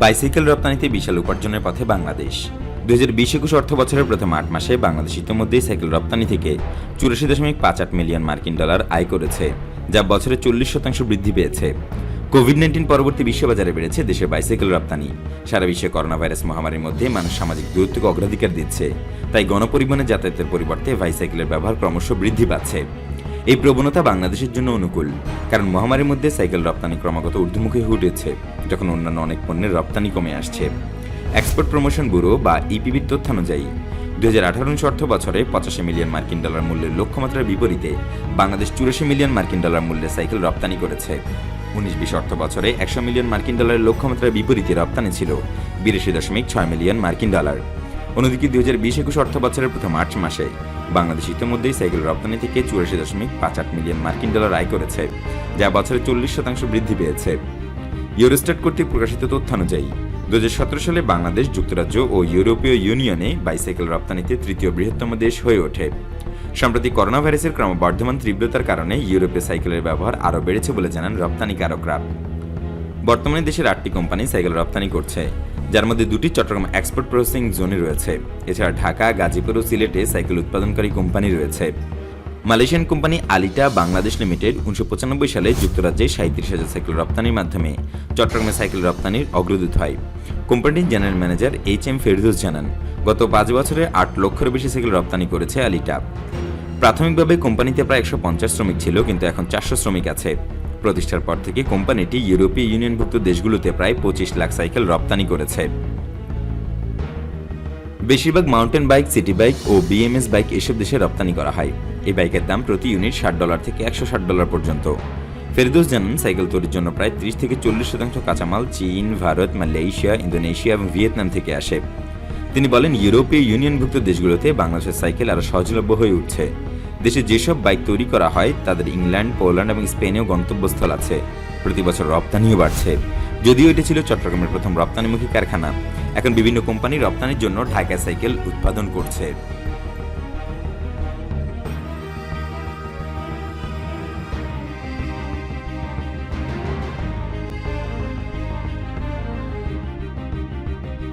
Bicycle রপ্তানিতে বিশাল উপার্জনের পথে বাংলাদেশ। দু হাজার বিশ একুশ অর্থ বছরের প্রথম আট মাসে বাংলাদেশ ইতিমধ্যেই সাইকেল রপ্তানি থেকে চুরাশি দশমিক পাঁচ আট মিলিয়ন মার্কিন ডলার আয় করেছে, যা বছরে চল্লিশ শতাংশ বৃদ্ধি পেয়েছে। কোভিড নাইন্টিন পরবর্তী বিশ্ববাজারে বেড়েছে দেশের বাইসাইকেল রপ্তানি। সারা বিশ্বে করোনা ভাইরাস মহামারীর মধ্যে মানুষ সামাজিক দূরত্বকে অগ্রাধিকার দিচ্ছে, তাই গণপরিবহনে যাতায়াতের পরিবর্তে বাইসাইকেলের ব্যবহার ক্রমশ বৃদ্ধি পাচ্ছে। এই প্রবণতা বাংলাদেশের জন্য অনুকূল, কারণ মহামারীর মধ্যে সাইকেল রপ্তানি ক্রমাগত ঊর্ধ্বমুখী হয়ে উঠেছে, যখন অন্যান্য অনেক পণ্যের রপ্তানি কমে আসছে। এক্সপোর্ট প্রমোশন ব্যুরো বা ইপিবির তথ্যানুযায়ী, দুই হাজার আঠারো অর্থ বছরে পঁচাশি মিলিয়ন মার্কিন ডলার মূল্যের লক্ষ্যমাত্রার বিপরীতে বাংলাদেশ চুরাশি মিলিয়ন মার্কিন ডলার মূল্যের সাইকেল রপ্তানি করেছে। উনিশ বিশ অর্থ বছরে একশো মিলিয়ন মার্কিন ডলারের লক্ষ্যমাত্রার বিপরীতে রপ্তানি ছিল বিরাশি দশমিক ছয় মিলিয়ন মার্কিন ডলার। অন্যদিকে দুই হাজার বিশ একুশ অর্থ বছরের প্রথম মার্চ মাসে বাংলাদেশ ইতিমধ্যেই সাইকেল রপ্তানি থেকে চুরাশি দশমিক পাঁচ আট মিলিয়ন মার্কিন ডলার আয় করেছে, যা বছরে চল্লিশ শতাংশ বৃদ্ধি পেয়েছে। ইউরোস্টেট কর্তৃক প্রকাশিত তথ্যানুযায়ী দু সালে বাংলাদেশ যুক্তরাজ্য ও ইউরোপীয় ইউনিয়নে বাইসাইকেল রপ্তানিতে তৃতীয় বৃহত্তম দেশ হয়ে ওঠে। সম্প্রতি করোনা ভাইরাসের ক্রমবর্ধমান তীব্রতার কারণে ইউরোপে সাইকেলের ব্যবহার আরও বেড়েছে বলে জানান রপ্তানিকারকরা। বর্তমানে দেশের আটটি কোম্পানি সাইকেল রপ্তানি করছে। যার মধ্যে দুটি চট্টগ্রাম এক্সপোর্ট প্রসেসিং জোনে রয়েছে। এছাড়া ঢাকা, গাজীপুর ও সিলেটে সাইকেল উৎপাদনকারী কোম্পানি রয়েছে। Malaysian company Alita Bangladesh limited উনিশশো পঁচানব্বই সালে যুক্তরাজ্যে সাঁত্রিশ হাজার সাইকেল রপ্তানির মাধ্যমে চট্টগ্রামে সাইকেল রপ্তানির অগ্রদূত হয়। কোম্পানির general manager H M Ferdous জানান, গত পাঁচ বছরে আট লক্ষের বেশি সাইকেল রপ্তানি করেছে আলিটা। প্রাথমিকভাবে কোম্পানিতে প্রায় একশো পঞ্চাশ শ্রমিক ছিল, কিন্তু এখন চারশো শ্রমিক আছে। প্রতিষ্ঠার পর থেকে কোম্পানিটি ইউরোপীয় ইউনিয়নভুক্ত দেশগুলোতে প্রায় পঁচিশ লাখ সাইকেল রপ্তানি করেছে। বেশিরভাগ মাউন্টেন বাইক, সিটি বাইক ও বিএমএস বাইক এসব দেশে রপ্তানি করা হয়। এই বাইকের দাম প্রতি ইউনিট ষাট ডলার থেকে একশো ষাট ডলার পর্যন্ত। ফেরদৌস জানান, সাইকেল তৈরির জন্য প্রায় ত্রিশ থেকে চল্লিশ শতাংশ কাঁচামাল চীন, ভারত, মালয়েশিয়া, ইন্দোনেশিয়া এবং ভিয়েতনাম থেকে আসে। তিনি বলেন, ইউরোপীয় ইউনিয়নভুক্ত দেশগুলোতে বাংলাদেশের সাইকেল আরও সহজলভ্য হয়ে উঠছে। দেশে যেসব বাইক তৈরি করা হয়, তাদের ইংল্যান্ড, পোল্যান্ড এবং স্পেনেও গন্তব্যস্থল আছে। প্রতি বছর রপ্তানিও বাড়ছে। যদিও এটি ছিল চট্টগ্রামের প্রথম রপ্তানিমুখী কারখানা, এখন বিভিন্ন কোম্পানি রপ্তানির জন্য ঢাকা সাইকেল উৎপাদন করছে।